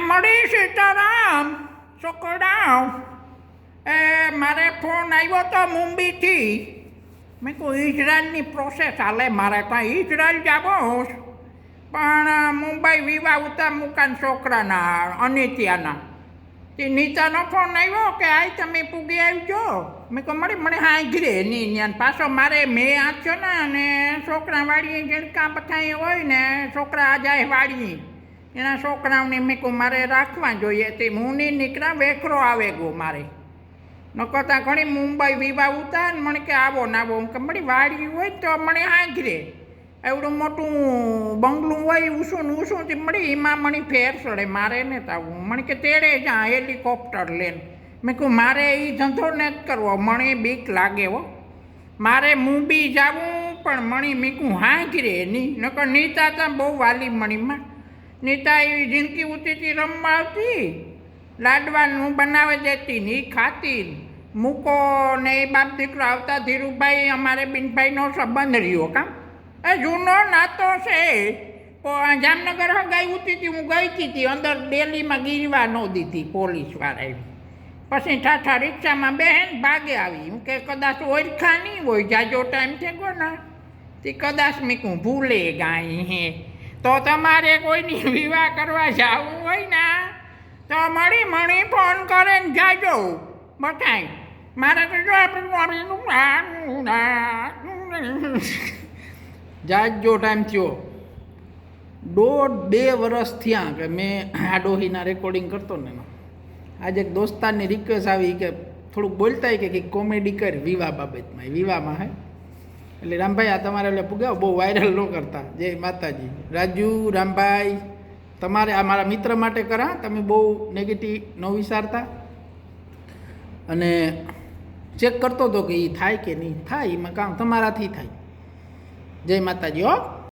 મળી સીતારામ. છોકરાઓ એ મારે ફોન આવ્યો તો મુંબઈથી. મેં કહું ઇઝરાયલની પ્રોસેસ હાલે, મારે ત્યાં ઇઝરાયલ જાવો. પણ મુંબઈ વિવાહ ઉતા મુકાન છોકરાના, અનિત્યાના. તે નીતાનો ફોન આવ્યો કે, આય, તમે પૂગી આવજો. મેં કહું મળી મને હા ઘરે નહીં ત્યાં પાછો મારે, મેં આંચ્યો ને, અને છોકરા વાળીએ જેણકા બધાય હોય ને, છોકરા આ જાય વાળી એના છોકરાઓને મેં કહું મારે રાખવા જોઈએ તે મુની નહીં નીકળ્યા, વેખરો આવે ગયો મારે. નકોતા ઘણી મુંબઈ વિવાહ ઉતાર, મને કે આવો ને આવો. કે મળી વાડી હોય તો મને હાજરે. એવડું મોટું બંગલું હોય, ઊંચું તે મળી, એમાં મને ફેર ચડે મારે ને આવું. મને કે તેડે જા, હેલિકોપ્ટર લઈને મેં કહું મારે એ ધંધો ને જ કરવો, મને બીક લાગે હો. મારે મુંબઈ જવું, પણ મણી મીકું હાજરે. નહીં નકર નીતા તા બહુ વાલી મણીમાં. નીતા એવી જિંદગી ઉતીથી રમવા આવતી લાડવાનું બનાવે દેતી ને ખાતી. મૂકો ને એ બાપ દીકરો આવતા ધીરુભાઈ, અમારે બિનભાઈનો સંબંધ રહ્યો કામ. એ જૂનો નાતો છે. જામનગર હગાઈ ઉતી હતી હું ગઈ હતી અંદર ડેલીમાં ગીરવા ન દીધી પોલીસવાળાએ પછી ઠાઠા રિક્ષામાં બહેન ભાગે આવી. હું કે કદાચ ઓળખા નહીં હોય, જાજો ટાઈમ છે ગયો ને. તે કદાચ મેં કહું ભૂલે ગાય હે. તો તમારે કોઈની વિવાહ કરવા જવું હોય ને, તો મળી મળી ફોન કરે ને જાજો. બતાય. મારે તો જો આપણે જાજો ટાઈમ થયો. દોઢ બે વર્ષ થયા કે મેં આ ડોહીના રેકોર્ડિંગ કરતો ને આજે એક દોસ્તારની રિક્વેસ્ટ આવી કે થોડુંક બોલતા કે કોમેડી કર વિવાહ બાબતમાં. વિવાહમાં હે? એટલે રામભાઈ, આ તમારે એટલે પુગાવ બહુ વાયરલ ન કરતા. જય માતાજી. રાજુ, રામભાઈ, તમારે આ મારા મિત્ર માટે કરા. તમે બહુ નેગેટિવ ન વિચારતા. અને ચેક કરતો હતો કે એ થાય કે નહીં? થાય, એમાં કામ તમારાથી થાય. જય માતાજી, હો.